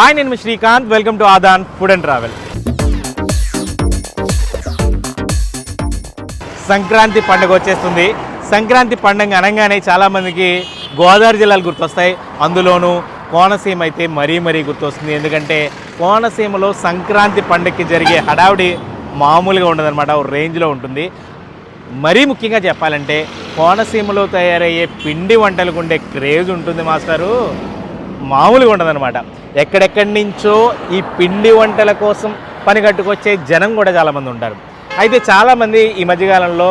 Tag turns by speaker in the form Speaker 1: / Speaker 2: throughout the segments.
Speaker 1: Hi నేను Srikanth. Welcome to Aadan food and travel Sankranti పండుగ వచ్చేస్తుంది. సంక్రాంతి పండుగ అనగానే చాలామందికి గోదావరి జిల్లాలు గుర్తొస్తాయి. అందులోనూ కోనసీమ అయితే మరీ మరీ గుర్తొస్తుంది. ఎందుకంటే కోనసీమలో సంక్రాంతి పండుగకి జరిగే హడావుడి మామూలుగా ఉండదన్నమాట. ఒక రేంజ్లో ఉంటుంది. మరీ ముఖ్యంగా చెప్పాలంటే కోనసీమలో తయారయ్యే పిండి వంటలకు ఉండే క్రేజ్ ఉంటుంది మాస్టారు. మామూలుగా ఉండదన్నమాట. ఎక్కడెక్కడి నుంచో ఈ పిండి వంటల కోసం పని కట్టుకొచ్చే జనం కూడా చాలామంది ఉంటారు. అయితే చాలామంది ఈ మధ్యకాలంలో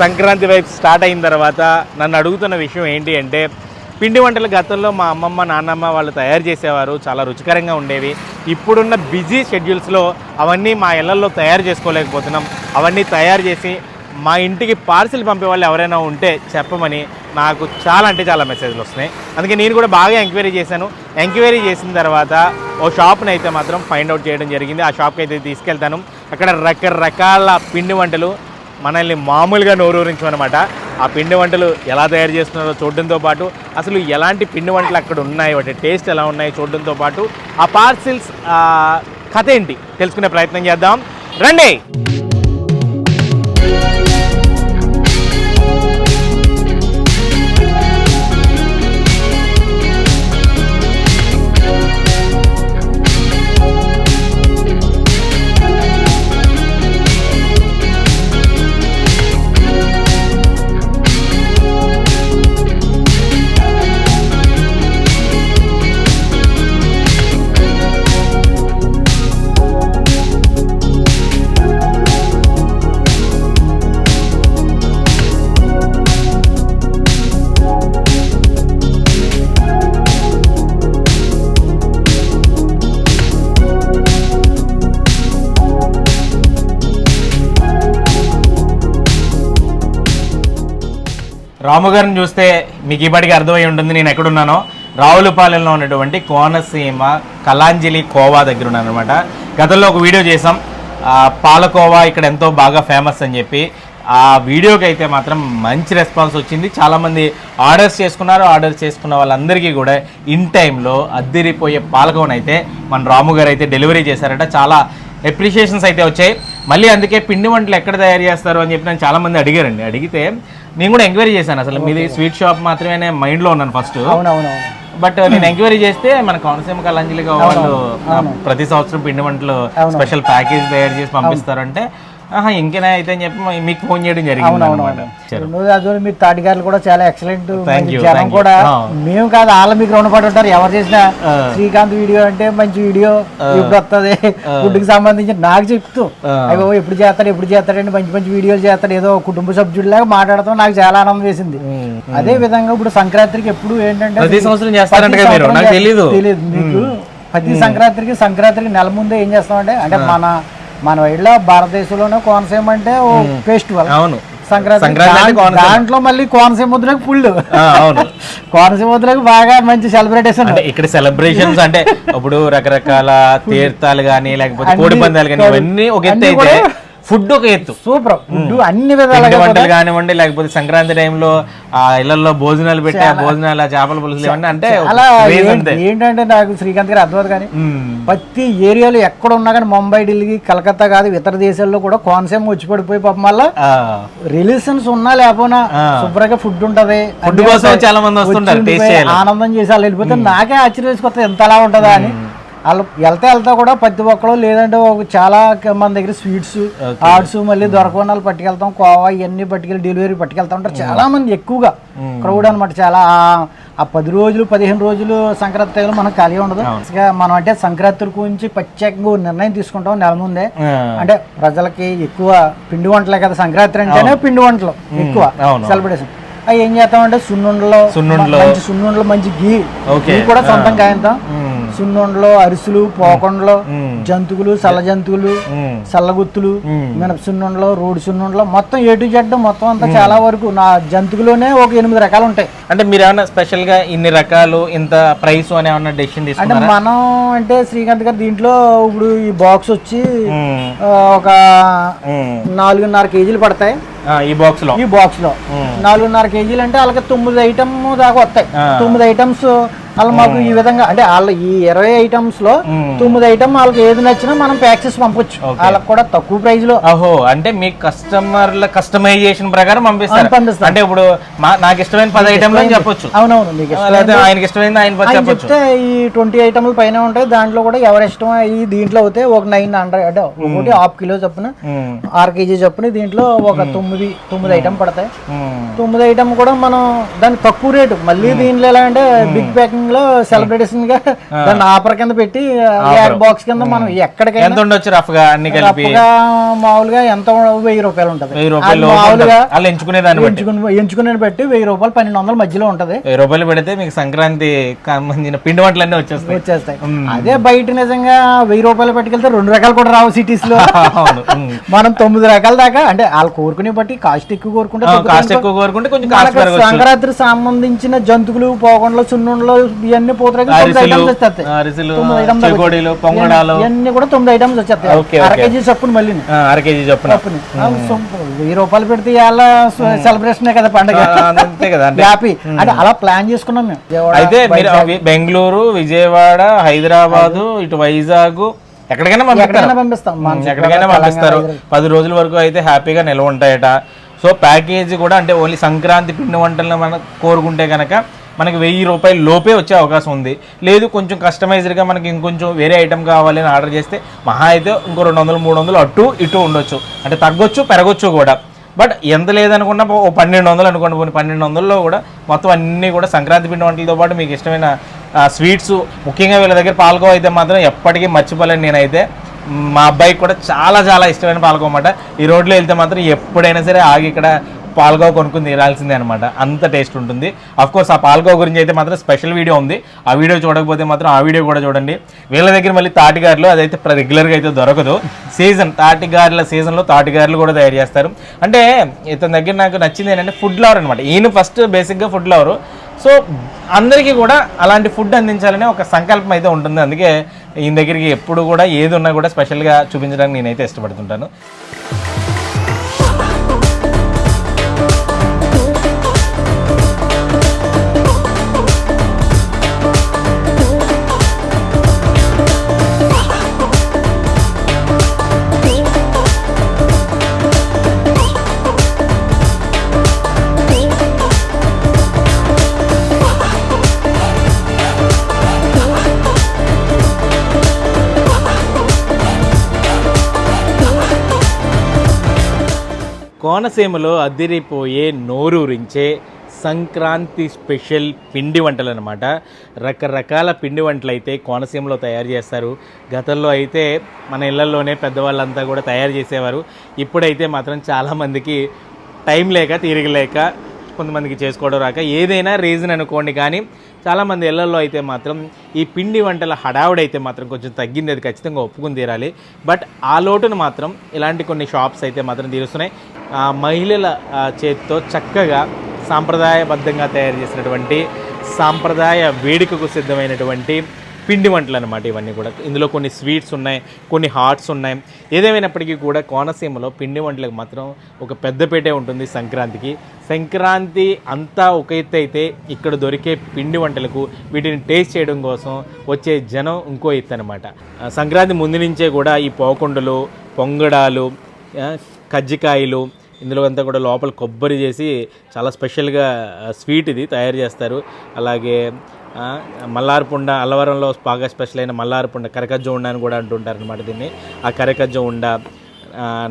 Speaker 1: సంక్రాంతి వైపు స్టార్ట్ అయిన తర్వాత నన్ను అడుగుతున్న విషయం ఏంటి అంటే పిండి వంటలు గతంలో మా అమ్మమ్మ నాన్నమ్మ వాళ్ళు తయారు చేసేవారు చాలా రుచికరంగా ఉండేవి. ఇప్పుడున్న బిజీ షెడ్యూల్స్లో అవన్నీ మా ఇళ్ళలో తయారు చేసుకోలేకపోతున్నాం. అవన్నీ తయారు చేసి మా ఇంటికి పార్సిల్ పంపే వాళ్ళు ఎవరైనా ఉంటే చెప్పమని నాకు చాలా అంటే చాలా మెసేజ్లు వస్తున్నాయి. అందుకే నేను కూడా బాగా ఎంక్వైరీ చేశాను. ఎంక్వైరీ చేసిన తర్వాత ఓ షాప్ని అయితే మాత్రం ఫైండ్ అవుట్ చేయడం జరిగింది. ఆ షాప్కి అయితే తీసుకెళ్తాను. అక్కడ రకరకాల పిండి వంటలు మనల్ని మామూలుగా నోరూరించమన్నమాట ఆ పిండి వంటలు ఎలా తయారు చేస్తున్నారో చూడడంతో పాటు అసలు ఎలాంటి పిండి వంటలు అక్కడ ఉన్నాయి వాటి టేస్ట్ ఎలా ఉన్నాయి చూడడంతో పాటు ఆ పార్సిల్స్ కథ ఏంటి తెలుసుకునే ప్రయత్నం చేద్దాం. రండి! రాము గారిని చూస్తే మీకు ఇప్పటికి అర్థమై ఉంటుంది నేను ఎక్కడున్నానో. రావులపాలెంలో ఉన్నటువంటి కోనసీమ కలాంజలి కోవా దగ్గర ఉన్నాను అనమాట గతంలో ఒక వీడియో చేసాం పాలకోవా ఇక్కడ ఎంతో బాగా ఫేమస్ అని చెప్పి. ఆ వీడియోకి అయితే మాత్రం మంచి రెస్పాన్స్ వచ్చింది. చాలామంది ఆర్డర్స్ చేసుకున్నారు. ఆర్డర్స్ చేసుకున్న వాళ్ళందరికీ కూడా ఇన్ టైంలో అద్దెరిపోయే పాలకోవని అయితే మన రాము గారు అయితే డెలివరీ చేశారట. చాలా అప్రిషియేషన్స్ అయితే వచ్చాయి. మళ్ళీ అందుకే పిండి వంటలు ఎక్కడ తయారు చేస్తారు అని చెప్పి నన్ను చాలామంది అడిగారండి. అడిగితే నేను కూడా ఎంక్వైరీ చేశాను అసలు. మీది స్వీట్ షాప్ మాత్రమే మైండ్లో ఉన్నాను ఫస్ట్.
Speaker 2: అవునవునవును.
Speaker 1: బట్ నేను ఎంక్వైరీ చేస్తే మన కోనసీమ కళాంజలిగా వాళ్ళు ప్రతి సంవత్సరం పిండి వంటలు స్పెషల్ ప్యాకేజ్ తయారు చేసి పంపిస్తారంటే ఇంకేనా? అయితే అని చెప్పి మీకు ఫోన్ చేయడం జరిగింది
Speaker 2: అదే మీరు తాటిగారులు కూడా చాలా ఎక్సలెంట్ జనం. కూడా. మేము కాదు వాళ్ళ మీకు రుణపడి ఉంటారు. ఎవరు చేసినా. శ్రీకాంత్ వీడియో అంటే మంచి వీడియో. ఎప్పుడు వస్తుంది. ఫుడ్కి సంబంధించి నాకు చెప్తూ. అయ్యో ఎప్పుడు చేస్తాడు ఎప్పుడు చేస్తాడండి మంచి మంచి వీడియోలు చేస్తాడు. ఏదో కుటుంబ సభ్యుడిలాగా మాట్లాడతాం నాకు చాలా ఆనందం వేసింది. అదే విధంగా ఇప్పుడు సంక్రాంతికి ఎప్పుడు ఏంటంటే
Speaker 1: ప్రతి సంవత్సరం చేస్తారంట. తెలీదు.
Speaker 2: మీకు. ప్రతి సంక్రాంతికి సంక్రాంతికి నెల ముందే ఏం చేస్తామంటే అంటే మన మన వైడ్లో భారతదేశంలోనే కోనసీమ అంటే ఓ ఫెస్టివల్.
Speaker 1: అవును.
Speaker 2: సంక్రాంతి. దాంట్లో మళ్ళీ కోనసీమ ముద్రకు ఫుల్.
Speaker 1: అవును.
Speaker 2: కోనసీమ ముద్రకు బాగా మంచి సెలబ్రేటేషన్
Speaker 1: ఇక్కడ సెలబ్రేషన్స్ అంటే ఇప్పుడు రకరకాల తీర్థాలు కానీ లేకపోతే కోడి పందాలు కానీ ఇవన్నీ ఒక ఎత్తు అయితే ఫుడ్ ఒక ఎత్తు.
Speaker 2: సూపర్. ఫుడ్ అన్ని విధాలుగా
Speaker 1: వంటలు కానివ్వండి లేకపోతే సంక్రాంతి టైంలో ఆ ఇళ్ళలో భోజనాలు పెట్టి ఆ భోజనాలు చేపల పులుసులు ఇవన్నీ అంటే
Speaker 2: అలా ఏంటంటే నాకు శ్రీకాంత్ గారు అర్థమవుతుంది కానీ. ప్రతి ఏరియాలో ఎక్కడ ఉన్నా కానీ ముంబై ఢిల్లీ కలకత్తా కాదు ఇతర దేశాల్లో కూడా కోనసీమ వచ్చి పడిపోయి పాపం వల్ల రిలేషన్స్ ఉన్నా లేకపోయినా. శుభ్రంగా ఫుడ్ ఉంటది. అన్నీ
Speaker 1: కోసం. చాలా మంది వస్తుంటారు.
Speaker 2: ఆనందం చేసి వాళ్ళు వెళ్ళిపోతే నాకే ఆశ్చర్యం ఎంత అలా ఉంటుందా అని. వాళ్ళు వెళ్తే వెళ్తా కూడా ప్రతి ఒక్కరు లేదంటే ఒక చాలా మన దగ్గర స్వీట్స్ ఆర్ట్స్ మళ్ళీ వాళ్ళు పట్టుకెళ్తాం కోవా ఇవన్నీ పట్టుకెళ్ళి డెలివరీ పట్టుకెళ్తా ఉంటారు. చాలా మంది ఎక్కువగా క్రౌడ్ అనమాట చాలా. ఆ- పది రోజులు పదిహేను రోజులు సంక్రాంతి టైంలో మనకు ఖాళీ ఉండదు. మనం అంటే సంక్రాంతి గురించి ప్రత్యేకంగా నిర్ణయం తీసుకుంటాం నెల ముందే. అంటే ప్రజలకి ఎక్కువ పిండి వంటలే కదా సంక్రాంతి అంటేనే పిండి వంటలు ఎక్కువ. సెలబ్రేషన్. అవి ఏం చేస్తామంటే సున్నుండలో
Speaker 1: సున్నుండలు.
Speaker 2: మంచి సున్నుండలు మంచి గీ. కూడా సొంతంగా కాయంతాం. సున్నుండలు అరిసెలు పోకొండలు. జంతువులు సల్ల జంతువులు. సల్లగుత్తులు. మినప సున్నుండలు రోడ్డు సున్నుండలు మొత్తం ఏ టు జెడ్ మొత్తం అంతా చాలా వరకు నా జంతువులోనే ఒక ఎనిమిది రకాలు ఉంటాయి
Speaker 1: అంటే మీరు ఏమన్నా స్పెషల్గా ఇన్ని రకాలు ఇంత ప్రైస్ అని ఏమన్నా డెసిషన్
Speaker 2: అంటే మనం అంటే శ్రీకాంత్ గారు దీంట్లో ఇప్పుడు ఈ బాక్స్ వచ్చి ఒక. నాలుగున్నర కేజీలు పడతాయి
Speaker 1: ఈ బాక్స్లో
Speaker 2: ఈ
Speaker 1: బాక్స్లో.
Speaker 2: నాలుగున్నర కేజీలు అంటే వాళ్ళకి తొమ్మిది ఐటమ్ దాకా వస్తాయి. తొమ్మిది ఐటమ్స్ వాళ్ళు మాకు ఈ విధంగా అంటే వాళ్ళ ఈ ఇరవై ఐటమ్స్లో
Speaker 1: మ్మ్.
Speaker 2: తొమ్మిది ఐటమ్ వాళ్ళకి ఏది నచ్చినా మనం ప్యాక్ చేసి పంపొచ్చు. వాళ్ళకి కూడా తక్కువ ప్రైస్లో
Speaker 1: ఓహో అంటే మీ కస్టమర్ల కస్టమైజేషన్ ప్రకారం పంపిస్తారు.
Speaker 2: ఆ, పంపిస్తాం.
Speaker 1: అంటే ఇప్పుడు నాకు ఇష్టమైన పది ఐటమ్లు అని చెప్పొచ్చు.
Speaker 2: అవునవును మీకు
Speaker 1: ఆయనకి ఇష్టమైంది ఆయన
Speaker 2: చెప్తే ఈ ట్వంటీ ఐటమ్ల పైన ఉంటాయి. దాంట్లో కూడా ఎవరి ఇష్టం ఈ దీంట్లో అయితే ఒక నైన్ హండ్రెడ్ అంటే ఒకటి హాఫ్ కిలో చొప్పున. ఆరు కేజీ చొప్పున దీంట్లో ఒక తొమ్మిది తొమ్మిది ఐటమ్ పడతాయి.
Speaker 1: మ్మ్.
Speaker 2: తొమ్మిది ఐటమ్ కూడా మనం దాని తక్కువ రేటు. మళ్ళీ దీంట్లో ఎలా అంటే బిగ్ ప్యాకింగ్ లో సెలబ్రేషన్గా దాన్ని ఆఫర్ కింద పెట్టి బాక్స్ కింద మనం ఎక్కడికైనా
Speaker 1: ఎంత ఉండొచ్చు రఫ్గా అన్ని కలిపి?
Speaker 2: మామూలుగా ఎంత వెయ్యి రూపాయలు ఉంటది. మామూలుగా
Speaker 1: ఎంచుకునే దాన్ని
Speaker 2: ఎంచుకుని ఎంచుకునే బట్టి వెయ్యి రూపాయలు పన్నెండు వందల మధ్యలో ఉంటది.
Speaker 1: వెయ్యి రూపాయలు పెడితే మీకు సంక్రాంతి సంబంధించిన పిండి వంటలన్నీ వచ్చేస్తాయి.
Speaker 2: వచ్చేస్తాయి. అదే బయట నిజంగా వెయ్యి రూపాయలు పట్టుకెళ్తే రెండు రకాలు కూడా రావు
Speaker 1: సిటీస్లో.
Speaker 2: మనం తొమ్మిది రకాల దాకా అంటే వాళ్ళు కోరుకునే బట్టి కాస్ట్ ఎక్కువ కోరుకుంటే
Speaker 1: కాస్ట్ ఎక్కువ కోరుకుంటే కొంచెం
Speaker 2: సంక్రాంతికి సంబంధించిన జంతువులు పోకుండా సున్నుండలు ఇవన్నీ
Speaker 1: చెకోడీలు పొంగడాలు
Speaker 2: ఇవన్నీ కూడా తొమ్మిది ఐటమ్స్ వచ్చేస్తాయి. అర. కేజీ చప్పును మళ్ళీ
Speaker 1: ఆ, అర కేజీ చొప్పున.
Speaker 2: వెయ్యి రూపాయలు పెడితే ఇవాళ సెలబ్రేషన్ కదా పండుగ.
Speaker 1: అంతే కదా అంటే
Speaker 2: హ్యాపీ అంటే అలా ప్లాన్ చేసుకున్నాం మేము.
Speaker 1: అయితే బెంగళూరు విజయవాడ హైదరాబాదు ఇటు వైజాగ్ ఎక్కడికైనా
Speaker 2: పంపిస్తాం.
Speaker 1: ఎక్కడికైనా పంపిస్తారు. పది రోజుల వరకు అయితే హ్యాపీగా నిల్వ ఉంటాయట. సో ప్యాకేజీ కూడా అంటే ఓన్లీ సంక్రాంతి పిండి వంటలను మనం కోరుకుంటే కనుక మనకి వెయ్యి రూపాయలు లోపే వచ్చే అవకాశం ఉంది. లేదు కొంచెం కస్టమైజ్డ్గా మనకి ఇంకొంచెం వేరే ఐటెం కావాలి అని ఆర్డర్ చేస్తే మహా అయితే ఇంకో రెండు వందలు మూడు వందలు అటు ఇటు ఉండొచ్చు. అంటే తగ్గొచ్చు పెరగొచ్చు కూడా. బట్ ఎంత లేదనుకున్నా ఓ పన్నెండు వందలు అనుకోండి. పోనీ పన్నెండు వందల్లో కూడా మొత్తం అన్నీ కూడా సంక్రాంతి పిండి వంటలతో పాటు మీకు ఇష్టమైన స్వీట్స్ ముఖ్యంగా వీళ్ళ దగ్గర పాల్గో అయితే మాత్రం ఎప్పటికీ మర్చిపోలేను నేనైతే. మా అబ్బాయికి కూడా చాలా చాలా ఇష్టమైన పాల్గో అన్నమాట. ఈ రోడ్లో వెళ్తే మాత్రం ఎప్పుడైనా సరే ఆగి ఇక్కడ పాల్గో కొనుక్కుని తీరాల్సిందే అనమాట అంత టేస్ట్ ఉంటుంది. అఫ్ కోర్స్ ఆ పాల్గో గురించి అయితే మాత్రం స్పెషల్ వీడియో ఉంది. ఆ వీడియో చూడకపోతే మాత్రం ఆ వీడియో కూడా చూడండి. వీళ్ళ దగ్గర మళ్ళీ తాటిగారులు అదైతే రెగ్యులర్గా అయితే దొరకదు. సీజన్ తాటిగారుల సీజన్లో తాటిగారులు కూడా తయారు చేస్తారు. అంటే ఇతని దగ్గర నాకు నచ్చింది ఏంటంటే ఫుడ్ లవర్ అనమాట ఈయన ఫస్ట్ బేసిక్గా ఫుడ్ లవరు సో అందరికీ కూడా అలాంటి ఫుడ్ అందించాలనే ఒక సంకల్పం అయితే ఉంటుంది. అందుకే ఈయన దగ్గరికి ఎప్పుడు కూడా ఏది ఉన్నా కూడా స్పెషల్గా చూపించడానికి నేనైతే ఇష్టపడుతుంటాను. కోనసీమలో అదిరిపోయే నోరూరించే సంక్రాంతి స్పెషల్ పిండి వంటలు అనమాట రకరకాల పిండి వంటలు అయితే కోనసీమలో తయారు చేస్తారు. గతంలో అయితే మన ఇళ్ళలోనే పెద్దవాళ్ళంతా కూడా తయారు చేసేవారు. ఇప్పుడైతే మాత్రం చాలామందికి టైం లేక తీరిక లేక కొంతమందికి చేసుకోవడం రాక. ఏదైనా రీజన్ అనుకోండి కానీ చాలామంది ఇళ్ళలో అయితే మాత్రం ఈ పిండి వంటల హడావుడైతే అయితే మాత్రం కొంచెం తగ్గింది అది ఖచ్చితంగా ఒప్పుకుని తీరాలి. బట్ ఆ లోటును మాత్రం ఇలాంటి కొన్ని షాప్స్ అయితే మాత్రం తీరుస్తున్నాయి. మహిళల చేతితో చక్కగా సాంప్రదాయబద్ధంగా తయారు చేసినటువంటి సాంప్రదాయ వేడుకకు సిద్ధమైనటువంటి పిండి వంటలు అనమాట ఇవన్నీ కూడా. ఇందులో కొన్ని స్వీట్స్ ఉన్నాయి కొన్ని హాట్స్ ఉన్నాయి. ఏదేమైనప్పటికీ కూడా కోనసీమలో పిండి వంటలకు మాత్రం ఒక పెద్దపేటే ఉంటుంది సంక్రాంతికి. సంక్రాంతి అంతా ఒక ఎత్తు అయితే ఇక్కడ దొరికే పిండి వంటలకు వీటిని టేస్ట్ చేయడం కోసం వచ్చే జనం ఇంకో ఎత్తు అనమాట సంక్రాంతి ముందు నుంచే కూడా ఈ పోకుండలు పొంగడాలు కజ్జికాయలు ఇందులో అంతా కూడా లోపల కొబ్బరి చేసి చాలా స్పెషల్గా స్వీట్ ఇది తయారు చేస్తారు. అలాగే మల్లారపుండ అల్లవరంలో బాగా స్పెషల్ అయిన మల్లారపుండ కరకజ్జ ఉండ అని కూడా అంటుంటారు అనమాట దీన్ని. ఆ కరకజ్జ ఉండ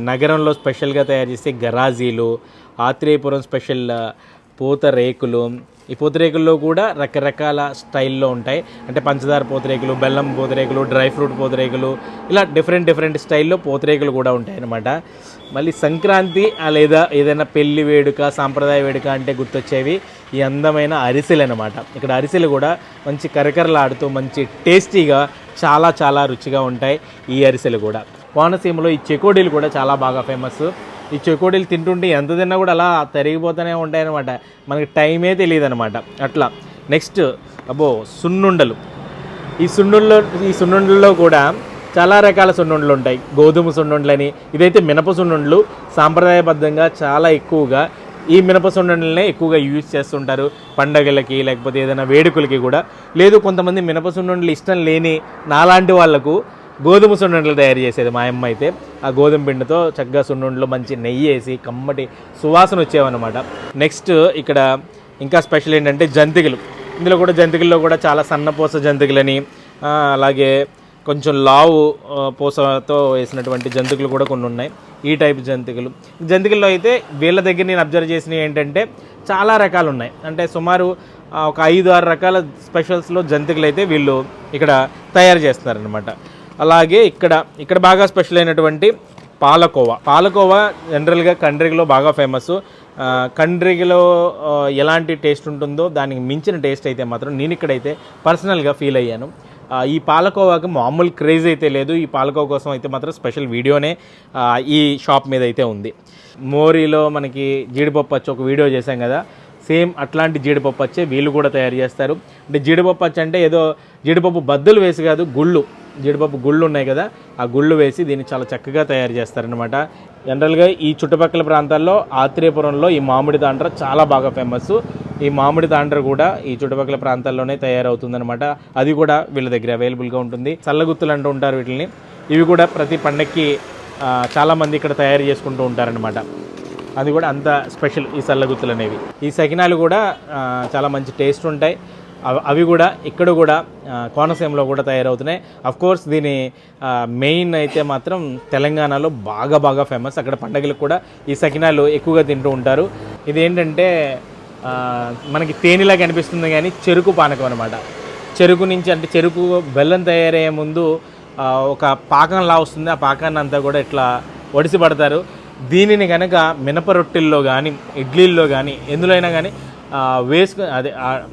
Speaker 1: నగరంలో స్పెషల్గా తయారు చేసే గరాజీలు ఆత్రేయపురం స్పెషల్ పూత రేకులు ఈ పూతరేకుల్లో కూడా రకరకాల స్టైల్లో ఉంటాయి. అంటే పంచదార పూతరేకులు బెల్లం పూతరేకులు డ్రై ఫ్రూట్ పూతరేకులు ఇలా డిఫరెంట్ డిఫరెంట్ స్టైల్లో పూతరేకులు కూడా ఉంటాయి అన్నమాట మళ్ళీ సంక్రాంతి లేదా ఏదైనా పెళ్ళి వేడుక సాంప్రదాయ వేడుక అంటే గుర్తొచ్చేవి. ఈ అందమైన అరిసెలు అనమాట ఇక్కడ అరిసెలు కూడా మంచి కరకరలాడుతూ మంచి టేస్టీగా చాలా చాలా రుచిగా ఉంటాయి ఈ అరిసెలు కూడా. కోనసీమలో ఈ చెకోడీలు కూడా చాలా బాగా ఫేమస్. ఈ చెకోడీలు తింటుంటే ఎంత తిన్నా కూడా అలా తరిగిపోతూనే ఉంటాయన్నమాట. మనకి టైమే తెలియదు అనమాట అట్లా. నెక్స్ట్ అబ్బో సున్నుండలు. ఈ సున్నుండలో ఈ సున్నుండల్లో కూడా చాలా రకాల సున్నుండలు ఉంటాయి. గోధుమ సున్నుండలని ఇదైతే మినప సున్నుండలు సాంప్రదాయబద్ధంగా చాలా ఎక్కువగా ఈ మినపసుండలనే ఎక్కువగా యూజ్ చేస్తుంటారు పండగలకి లేకపోతే ఏదైనా వేడుకలకి కూడా. లేదు కొంతమంది మినపసుండలు ఇష్టం లేని నాలాంటి వాళ్ళకు గోధుమ సున్నుండలు తయారు చేసేది మా అమ్మ అయితే. ఆ గోధుమ పిండితో చక్కగా సున్నుండలు మంచి నెయ్యి వేసి కమ్మటి సువాసన వచ్చేవన్నమాట. నెక్స్ట్ ఇక్కడ ఇంకా స్పెషల్ ఏంటంటే జంతికలు. ఇందులో కూడా జంతికల్లో కూడా చాలా సన్నపోస జంతికలని అలాగే కొంచెం లావు పూసతో వేసినటువంటి జంతికలు కూడా కొన్ని ఉన్నాయి. ఈ టైప్ జంతికలు. జంతికల్లో అయితే వీళ్ళ దగ్గర నేను అబ్జర్వ్ చేసినవి ఏంటంటే చాలా రకాలు ఉన్నాయి. అంటే సుమారు ఒక ఐదు ఆరు రకాల స్పెషల్స్లో జంతికలు అయితే వీళ్ళు ఇక్కడ తయారు చేస్తున్నారనమాట అలాగే ఇక్కడ ఇక్కడ బాగా స్పెషల్ అయినటువంటి పాలకోవా. పాలకోవా జనరల్గా కండ్రిగలో బాగా ఫేమస్ కండ్రిగలో ఎలాంటి టేస్ట్ ఉంటుందో దానికి మించిన టేస్ట్ అయితే మాత్రం నేను ఇక్కడైతే పర్సనల్గా ఫీల్ అయ్యాను. ఈ పాలకోవాకి మామూలు క్రేజ్ అయితే లేదు. ఈ పాలకోవా కోసం అయితే మాత్రం స్పెషల్ వీడియోనే ఈ షాప్ మీద అయితే ఉంది. మోరీలో మనకి జీడిపప్పు వచ్చి ఒక వీడియో చేశాం కదా. సేమ్ అట్లాంటి జీడిపప్పు వచ్చే వీళ్ళు కూడా తయారు చేస్తారు. అంటే జీడిపప్పు వచ్చి అంటే ఏదో జీడిపప్పు బద్దలు వేసి కాదు గుళ్ళు. జీడిపప్పు గుళ్ళు ఉన్నాయి కదా ఆ గుళ్ళు వేసి దీన్ని చాలా చక్కగా తయారు చేస్తారనమాట జనరల్గా ఈ చుట్టుపక్కల ప్రాంతాల్లో ఆత్రేయపురంలో ఈ మామిడి తాండ్ర చాలా బాగా ఫేమస్ ఈ మామిడి తాండ్ర కూడా ఈ చుట్టుపక్కల ప్రాంతాల్లోనే తయారవుతుందనమాట అది కూడా వీళ్ళ దగ్గర అవైలబుల్గా ఉంటుంది. చల్లగుత్తులు అంటూ ఉంటారు వీటిని ఇవి కూడా ప్రతి పండక్కి చాలామంది ఇక్కడ తయారు చేసుకుంటూ ఉంటారనమాట అది కూడా అంత స్పెషల్ ఈ సల్లగుత్తులు అనేవి ఈ సకినాలు కూడా చాలా మంచి టేస్ట్ ఉంటాయి. అవి- అవి కూడా ఇక్కడ కూడా కోనసీమలో కూడా తయారవుతున్నాయి. అఫ్ కోర్స్ దీని మెయిన్ అయితే మాత్రం తెలంగాణలో బాగా బాగా ఫేమస్ అక్కడ పండగలకు కూడా ఈ సకినాలు ఎక్కువగా తింటూ ఉంటారు. ఇది ఏంటంటే మనకి తేనెలా కనిపిస్తుంది కానీ చెరుకు పానకం అనమాట చెరుకు నుంచి అంటే చెరుకు బెల్లం తయారయ్యే ముందు ఒక పాకంలా వస్తుంది. ఆ పాకాన్ని అంతా కూడా ఇట్లా ఒడిసి పడతారు. దీనిని కనుక మినప రొట్టెల్లో కానీ ఇడ్లీల్లో కానీ ఎందులో అయినా కానీ వేసుకు అదే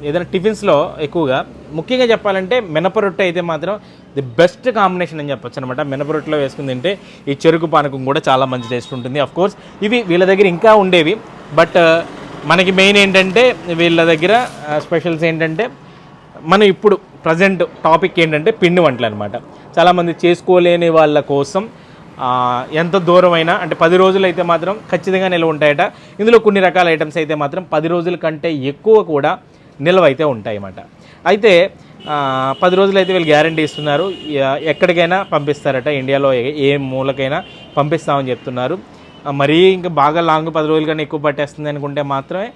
Speaker 1: ఏదైనా టిఫిన్స్లో ఎక్కువగా ముఖ్యంగా చెప్పాలంటే మినప రొట్టె అయితే మాత్రం ది బెస్ట్ కాంబినేషన్ అని చెప్పొచ్చు అనమాట మినప రొట్టెలో వేసుకుని తింటే ఈ చెరుకు పానకం కూడా చాలా మంచి టేస్ట్ ఉంటుంది. అఫ్ కోర్స్ ఇవి వీళ్ళ దగ్గర ఇంకా ఉండేవి. బట్ మనకి మెయిన్ ఏంటంటే వీళ్ళ దగ్గర స్పెషల్స్ ఏంటంటే మనం ఇప్పుడు ప్రజెంట్ టాపిక్ ఏంటంటే పిండి వంటలు అనమాట చాలామంది చేసుకోలేని వాళ్ళ కోసం ఎంత దూరమైనా అంటే పది రోజులు అయితే మాత్రం ఖచ్చితంగా నిల్వ ఉంటాయట. ఇందులో కొన్ని రకాల ఐటమ్స్ అయితే మాత్రం పది రోజుల కంటే ఎక్కువ కూడా నిల్వ అయితే ఉంటాయి అన్నమాట అయితే పది రోజులు అయితే వీళ్ళు గ్యారంటీ ఇస్తున్నారు. ఎక్కడికైనా పంపిస్తారట. ఇండియాలో ఏ- ఏ మూలకైనా పంపిస్తామని చెప్తున్నారు. మరీ ఇంకా బాగా లాంగ్ పది రోజుల కన్నా ఎక్కువ పట్టేస్తుంది అనుకుంటే మాత్రమే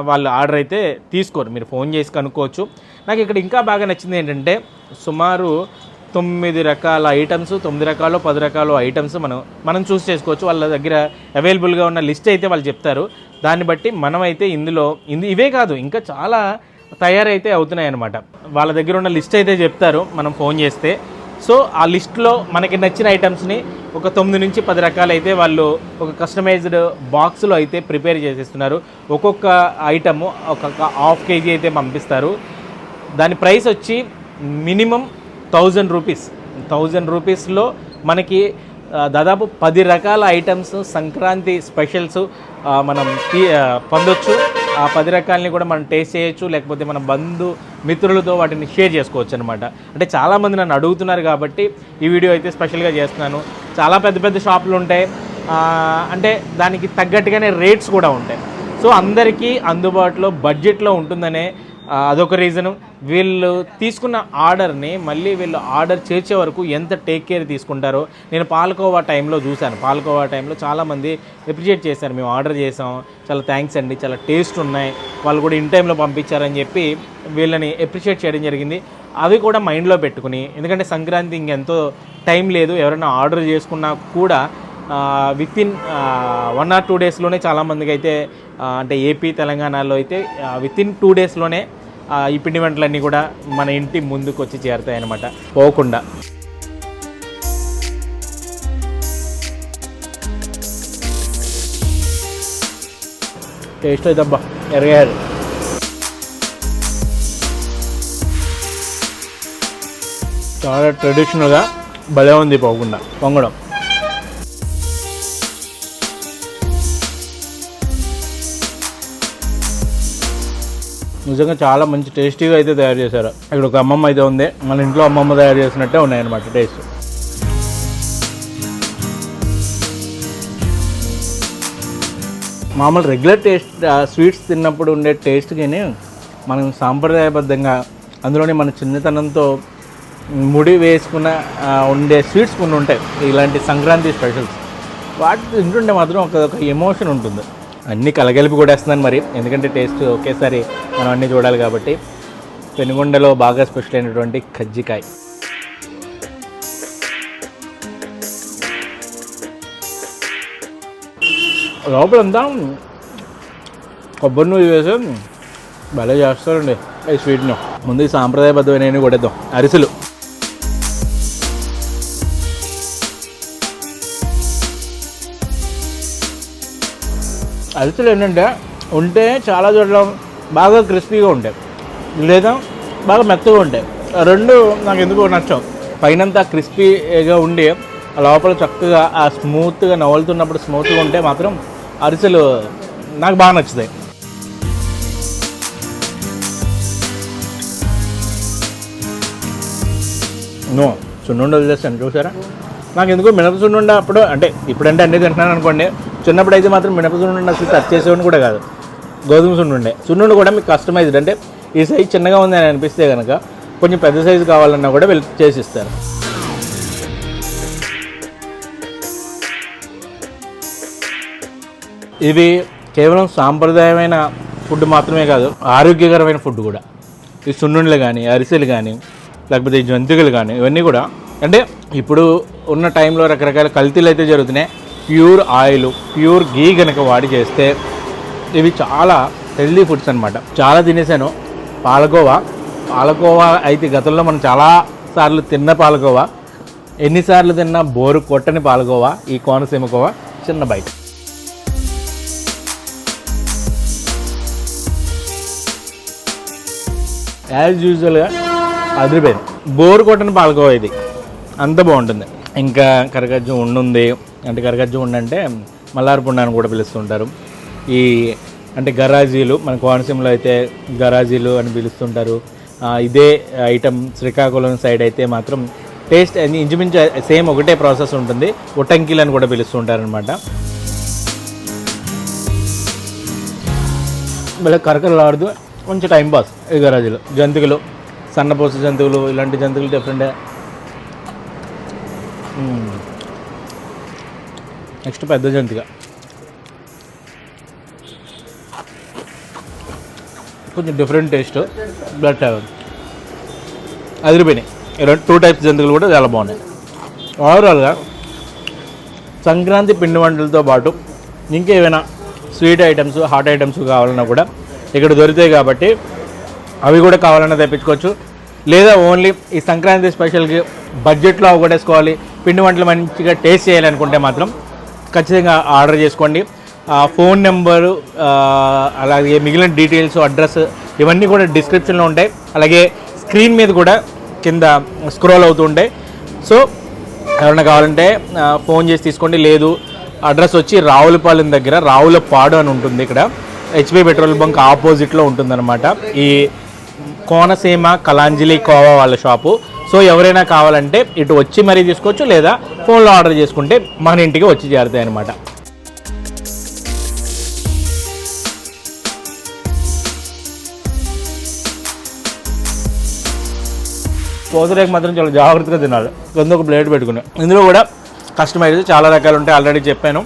Speaker 1: వాళ్ళు ఆర్డర్ అయితే తీసుకోరు. మీరు ఫోన్ చేసి కనుక్కోవచ్చు. నాకు ఇక్కడ ఇంకా బాగా నచ్చింది ఏంటంటే సుమారు తొమ్మిది రకాల ఐటమ్స్ తొమ్మిది రకాలు పది రకాల ఐటమ్స్ మనం మనం చూస్ చేసుకోవచ్చు. వాళ్ళ దగ్గర అవైలబుల్గా ఉన్న లిస్ట్ అయితే వాళ్ళు చెప్తారు. దాన్ని బట్టి మనమైతే ఇందులో ఇందు ఇవే కాదు ఇంకా చాలా తయారైతే అవుతున్నాయి అన్నమాట వాళ్ళ దగ్గర ఉన్న లిస్ట్ అయితే చెప్తారు మనం ఫోన్ చేస్తే. సో ఆ లిస్ట్లో మనకి నచ్చిన ఐటమ్స్ని ఒక తొమ్మిది నుంచి పది రకాలు అయితే వాళ్ళు ఒక కస్టమైజ్డ్ బాక్స్లో అయితే ప్రిపేర్ చేసేస్తున్నారు. ఒక్కొక్క ఐటమ్ ఒక్కొక్క హాఫ్ కేజీ అయితే పంపిస్తారు. దాని ప్రైస్ వచ్చి మినిమం థౌజండ్ రూపీస్. థౌజండ్ రూపీస్లో మనకి దాదాపు పది రకాల ఐటమ్స్ సంక్రాంతి స్పెషల్స్ మనం తీ పొందొచ్చు. ఆ పది రకాలని కూడా మనం టేస్ట్ చేయొచ్చు లేకపోతే మన బంధు మిత్రులతో వాటిని షేర్ చేసుకోవచ్చు అనమాట అంటే చాలామంది నన్ను అడుగుతున్నారు కాబట్టి ఈ వీడియో అయితే స్పెషల్గా చేస్తున్నాను. చాలా పెద్ద పెద్ద షాపులు ఉంటాయి. అంటే దానికి తగ్గట్టుగానే రేట్స్ కూడా ఉంటాయి. సో అందరికీ అందుబాటులో బడ్జెట్లో ఉంటుందనే అదొక రీజను వీళ్ళు తీసుకున్న ఆర్డర్ని మళ్ళీ వీళ్ళు ఆర్డర్ చేర్చే వరకు ఎంత టేక్ కేర్ తీసుకుంటారో నేను పాలకోవా టైంలో చూశాను. పాలకోవా టైంలో చాలామంది అప్రిషియేట్ చేశారు. మేము ఆర్డర్ చేసాం చాలా థ్యాంక్స్ అండి. చాలా టేస్ట్ ఉన్నాయి. వాళ్ళు కూడా ఇన్ టైంలో పంపించారని చెప్పి వీళ్ళని అప్రిషియేట్ చేయడం జరిగింది. అవి కూడా మైండ్లో పెట్టుకుని ఎందుకంటే సంక్రాంతి ఇంకెంతో టైం లేదు. ఎవరైనా ఆర్డర్ చేసుకున్నా కూడా within one or two డేస్లోనే చాలామందికి అయితే అంటే ఏపీ తెలంగాణలో అయితే విత్ ఇన్ టూ డేస్లోనే ఈ పిండి వంటలన్నీ కూడా మన ఇంటి ముందుకు వచ్చి చేరుతాయి అన్నమాట పోకుండా. టేస్ట్ అయితే అబ్బా ఎరగారు చాలా ట్రెడిషనల్గా భలే ఉంది పోకుండా పొంగడం. నిజంగా చాలా మంచి టేస్టీగా అయితే తయారు చేశారు. ఇక్కడ ఒక అమ్మమ్మ అయితే ఉంది. మన ఇంట్లో అమ్మమ్మ తయారు చేసినట్టే ఉన్నాయన్నమాట టేస్ట్ మామూలు రెగ్యులర్ టేస్ట్ స్వీట్స్ తిన్నప్పుడు ఉండే టేస్ట్ కానీ మనం సాంప్రదాయబద్ధంగా అందులోనే మన చిన్నతనంతో ముడి వేసుకున్న ఉండే స్వీట్స్ కొన్ని ఉంటాయి. ఇలాంటి సంక్రాంతి స్పెషల్స్ వాటి తింటుంటే మాత్రం ఒక ఒక ఎమోషన్ ఉంటుంది. అన్నీ కలగలిపి కూడా వేస్తున్నాను మరి. ఎందుకంటే టేస్ట్ ఒకేసారి మనం అన్నీ చూడాలి కాబట్టి. పెనుగొండలో బాగా స్పెషల్ అయినటువంటి కజ్జికాయ. లోపలంతా కొబ్బరి నూనె వేసి భలే చేస్తారండి. ఈ స్వీట్ను ముందు సాంప్రదాయబద్ధమైనవి సాంప్రదాయబద్ధమైన కొడేద్దాం అరిసెలు. అరిసెలు ఏంటంటే ఉంటే చాలా చోట్ల బాగా క్రిస్పీగా ఉంటాయి. లేదా బాగా మెత్తగా ఉంటాయి. రెండు నాకు ఎందుకో నచ్చం పైనంతా క్రిస్పీగా ఉండి ఆ లోపల చక్కగా ఆ స్మూత్గా నవలుతున్నప్పుడు స్మూత్గా ఉంటే మాత్రం అరిసెలు నాకు బాగా నచ్చుతాయి. నో సున్నుండ వదిలేస్తాను చూసారా? నాకు ఎందుకో మినప సున్నుండ అప్పుడు అంటే ఇప్పుడంటే అన్నీ తింటున్నాను అనుకోండి. చిన్నప్పుడు అయితే మాత్రం మినప సున్నుండ అసలు టచ్ చేసేవాడిని కూడా కాదు. గోధుమ సున్నుండే. సున్నుండు కూడా మీకు కస్టమైజ్డ్ అంటే ఈ సైజ్ చిన్నగా ఉంది అని అనిపిస్తే కనుక కొంచెం పెద్ద సైజు కావాలన్నా కూడా వీళ్ళు చేసి ఇస్తారు ఇవి కేవలం సాంప్రదాయమైన ఫుడ్ మాత్రమే కాదు ఆరోగ్యకరమైన ఫుడ్ కూడా. ఈ సున్నుండలు కానీ అరిసెలు కానీ లేకపోతే ఈ జంతికలు కానీ ఇవన్నీ కూడా. అంటే ఇప్పుడు ఉన్న టైంలో రకరకాల కల్తీలు అయితే జరుగుతున్నాయి. ప్యూర్ ఆయిల్ ప్యూర్ గీ కనుక వాడి చేస్తే ఇవి చాలా హెల్దీ ఫుడ్స్ అనమాట చాలా తినేసాను. పాలకోవా. పాలకోవా అయితే గతంలో మనం చాలా సార్లు తిన్న పాలకోవా. ఎన్నిసార్లు తిన్నా బోరు కొట్టని పాలకోవా ఈ కోనసీమ కోవా చిన్న బైట్. యాజ్ యూజువల్గా అదిరిపోయింది. బోరు కొట్టని పాలకోవా ఇది. అంత బాగుంటుంది. ఇంకా కరగజ్జం ఉండుంది. అంటే కరగజ్జు అంటే మల్లారపుండ అని కూడా పిలుస్తుంటారు. ఈ అంటే గరాజీలు మన కోనసీమలో అయితే గరాజీలు అని పిలుస్తుంటారు. ఇదే ఐటమ్ శ్రీకాకుళం సైడ్ అయితే మాత్రం టేస్ట్ అది ఇంచుమించు సేమ్ ఒకటే ప్రాసెస్ ఉంటుంది. ఉటంకిలు అని కూడా పిలుస్తుంటారనమాట మళ్ళీ కరకరలాడుతూ కొంచెం టైం పాస్ ఈ గరాజులు. జంతువులు సన్నపోస జంతువులు ఇలాంటి జంతువులు డిఫరెంట్ నెక్స్ట్ పెద్ద జంతిక. కొంచెం డిఫరెంట్ టేస్ట్ బ్లడ్ బట్ అదిరిపోయినాయి ఈ రెండు టూ టైప్స్ జంతువులు కూడా చాలా బాగున్నాయి. ఓవరాల్గా సంక్రాంతి పిండి వంటలతో పాటు ఇంకేమైనా స్వీట్ ఐటమ్స్ హాట్ ఐటమ్స్ కావాలన్నా కూడా ఇక్కడ దొరుకుతాయి కాబట్టి అవి కూడా కావాలన్నా తెప్పించుకోవచ్చు. లేదా ఓన్లీ ఈ సంక్రాంతి స్పెషల్కి బడ్జెట్లో అవగొట్టేసుకోవాలి పిండి వంటలు మంచిగా టేస్ట్ చేయాలనుకుంటే మాత్రం ఖచ్చితంగా ఆర్డర్ చేసుకోండి. ఫోన్ నెంబరు అలాగే మిగిలిన డీటెయిల్స్ అడ్రస్ ఇవన్నీ కూడా డిస్క్రిప్షన్లో ఉంటాయి. అలాగే స్క్రీన్ మీద కూడా కింద స్క్రోల్ అవుతూ ఉంటాయి. సో ఎవరైనా కావాలంటే ఫోన్ చేసి తీసుకోండి. లేదు అడ్రస్ వచ్చి రావులపాలెం దగ్గర రావులపాడు అని ఉంటుంది ఇక్కడ. హెచ్పి పెట్రోల్ బంక్ ఆపోజిట్లో ఉంటుందన్నమాట. ఈ కోనసీమ కలాంజలి కోవా వాళ్ళ షాపు. సో ఎవరైనా కావాలంటే ఇటు వచ్చి మరీ తీసుకోవచ్చు లేదా ఫోన్లో ఆర్డర్ చేసుకుంటే మన ఇంటికి వచ్చి చేరుతాయి అనమాట పూతరేకు మాత్రం చాలా జాగ్రత్తగా తినాలి. కింద ఒక ప్లేట్ పెట్టుకుని. ఇందులో కూడా కస్టమైజ్ చాలా రకాలు ఉంటాయి ఆల్రెడీ చెప్పాను.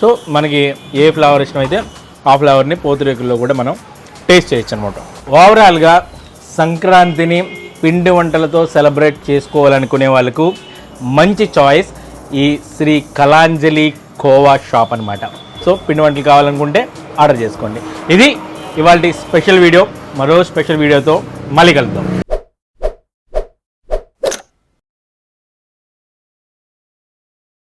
Speaker 1: సో మనకి ఏ ఫ్లేవర్ ఇష్టమైతే ఆ ఫ్లేవర్ని పోతురేకుల్లో కూడా మనం టేస్ట్ చేయొచ్చు అనమాట ఓవరాల్గా సంక్రాంతిని పిండి వంటలతో సెలబ్రేట్ చేసుకోవాలనుకునే వాళ్ళకు మంచి చాయిస్ ఈ శ్రీ కళాంజలి కోవా షాప్ అనమాట సో పిండి వంటలు కావాలనుకుంటే ఆర్డర్ చేసుకోండి. ఇది ఇవాళ స్పెషల్ వీడియో మరో స్పెషల్ వీడియోతో మళ్ళీ కలుద్దాం.